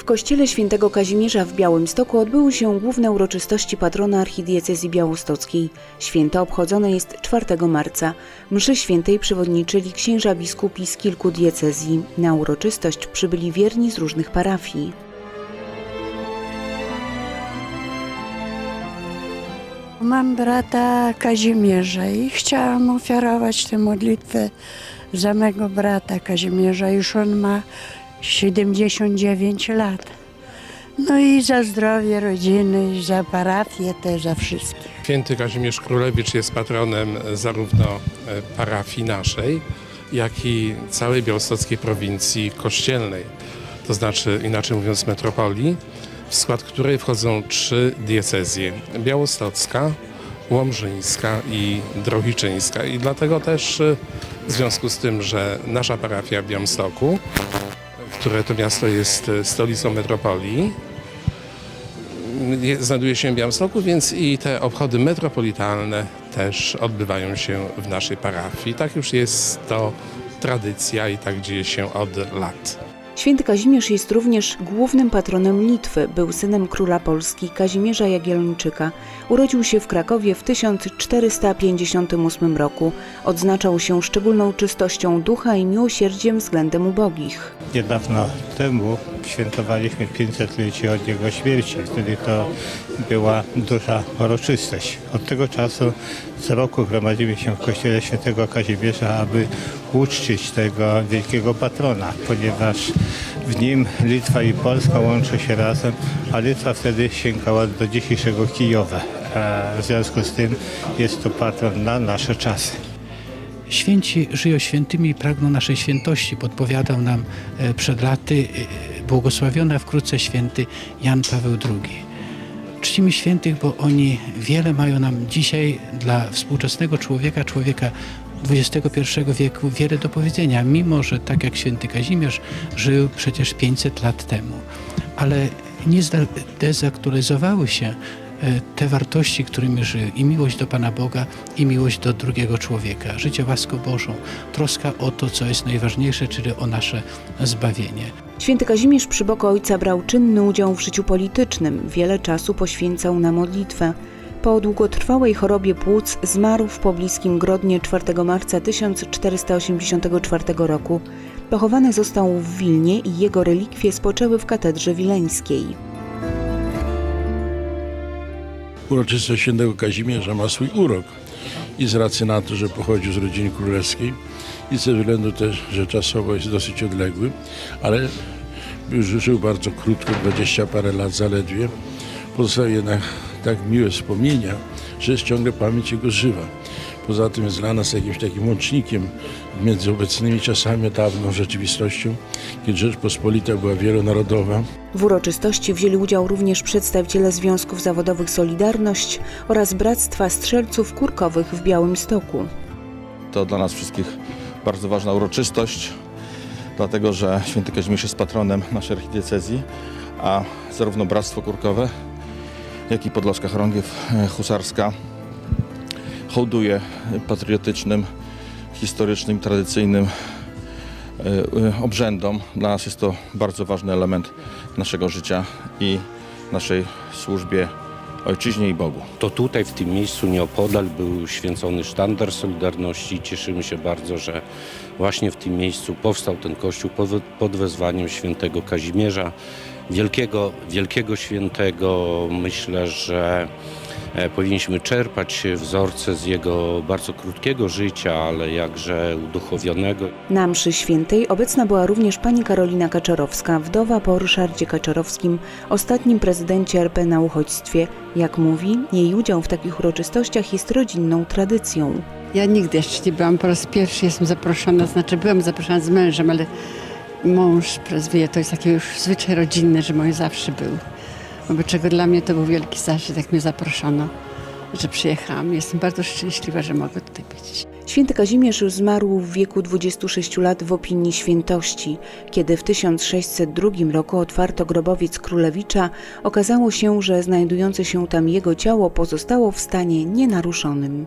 W kościele świętego Kazimierza w Białymstoku odbyły się główne uroczystości patrona archidiecezji białostockiej. Święto obchodzone jest 4 marca. Mszy świętej przewodniczyli księża biskupi z kilku diecezji. Na uroczystość przybyli wierni z różnych parafii. Mam brata Kazimierza i chciałam ofiarować tę modlitwę za mego brata Kazimierza. Już on ma 79 lat. No i za zdrowie rodziny, za parafię też, za wszystkich. Święty Kazimierz Królewicz jest patronem zarówno e, parafii naszej, jak i całej białostockiej prowincji kościelnej, to znaczy inaczej mówiąc metropolii, w skład której wchodzą trzy diecezje: białostocka, łomżyńska i drohiczyńska. I dlatego też e, w związku z tym, że nasza parafia w Białymstoku, które to miasto jest e, stolicą metropolii, je- znajduje się w Białymstoku, więc i te obchody metropolitalne też odbywają się w naszej parafii. Tak już jest to tradycja i tak dzieje się od lat. Święty Kazimierz jest również głównym patronem Litwy. Był synem króla Polski Kazimierza Jagiellończyka. Urodził się w Krakowie w 1458 roku. Odznaczał się szczególną czystością ducha i miłosierdziem względem ubogich. Niedawno temu świętowaliśmy 500-lecie od jego śmierci, wtedy to była duża uroczystość. Od tego czasu co roku gromadzimy się w kościele świętego Kazimierza, aby uczcić tego wielkiego patrona, ponieważ w nim Litwa i Polska łączą się razem, a Litwa wtedy sięgała do dzisiejszego Kijowa. W związku z tym jest to patron na nasze czasy. Święci żyją świętymi i pragną naszej świętości. Podpowiadał nam e, przed laty e, błogosławiony, a wkrótce święty Jan Paweł II. Czcimy świętych, bo oni wiele mają nam dzisiaj dla współczesnego człowieka, człowieka XXI wieku wiele do powiedzenia, mimo że tak jak święty Kazimierz żył przecież 500 lat temu. Ale nie zdezaktualizowały się e, te wartości, którymi żył i miłość do Pana Boga i miłość do drugiego człowieka, życie łaską Bożą, troska o to, co jest najważniejsze, czyli o nasze zbawienie. Święty Kazimierz przy boku ojca brał czynny udział w życiu politycznym. Wiele czasu poświęcał na modlitwę. Po długotrwałej chorobie płuc zmarł w pobliskim Grodnie 4 marca 1484 roku. Pochowany został w Wilnie i jego relikwie spoczęły w katedrze wileńskiej. uroczystość świętego Kazimierza ma swój urok i z racji na to, że pochodził z rodziny królewskiej i ze względu też, że czasowo jest dosyć odległy, ale już żył bardzo krótko, 20 parę lat zaledwie, pozostały jednak tak miłe wspomnienia, że jest ciągle pamięć jego żywa. Poza tym jest dla nas jakimś takim łącznikiem między obecnymi czasami a dawną rzeczywistością, kiedy Rzeczpospolita była wielonarodowa, W uroczystości wzięli udział również przedstawiciele związków zawodowych Solidarność oraz Bractwa Strzelców Kurkowych w Białymstoku. To dla nas wszystkich bardzo ważna uroczystość, dlatego że święty Kazimierz jest patronem naszej archidiecezji, a zarówno Bractwo Kurkowe, jak i Podlaska Chorągiew e, Husarska hołduje patriotycznym, historycznym, tradycyjnym e, e, obrzędom. Dla nas jest to bardzo ważny element naszego życia i naszej służbie ojczyźnie i Bogu. To tutaj, w tym miejscu nieopodal był święcony sztandar Solidarności cieszymy się bardzo, że właśnie w tym miejscu powstał ten kościół pod- wezwaniem świętego Kazimierza. Wielkiego, wielkiego świętego. Myślę, że powinniśmy czerpać wzorce z jego bardzo krótkiego życia, ale jakże uduchowionego. Na mszy świętej obecna była również pani Karolina Kaczorowska, wdowa po Ryszardzie Kaczorowskim, ostatnim prezydencie RP na uchodźstwie. Jak mówi, jej udział w takich uroczystościach jest rodzinną tradycją. Ja nigdy jeszcze nie byłam, po raz pierwszy jestem zaproszona, znaczy byłam zaproszona z mężem, ale mąż prezwieje, to jest taki już zwyczaj rodzinny, że mój zawsze był. Wobec czego dla mnie to był wielki zaszczyt, jak mnie zaproszono, że przyjechałam. Jestem bardzo szczęśliwa, że mogę tutaj być. Święty Kazimierz zmarł w wieku 26 lat w opinii świętości. Kiedy w 1602 roku otwarto grobowiec królewicza, okazało się, że znajdujące się tam jego ciało pozostało w stanie nienaruszonym.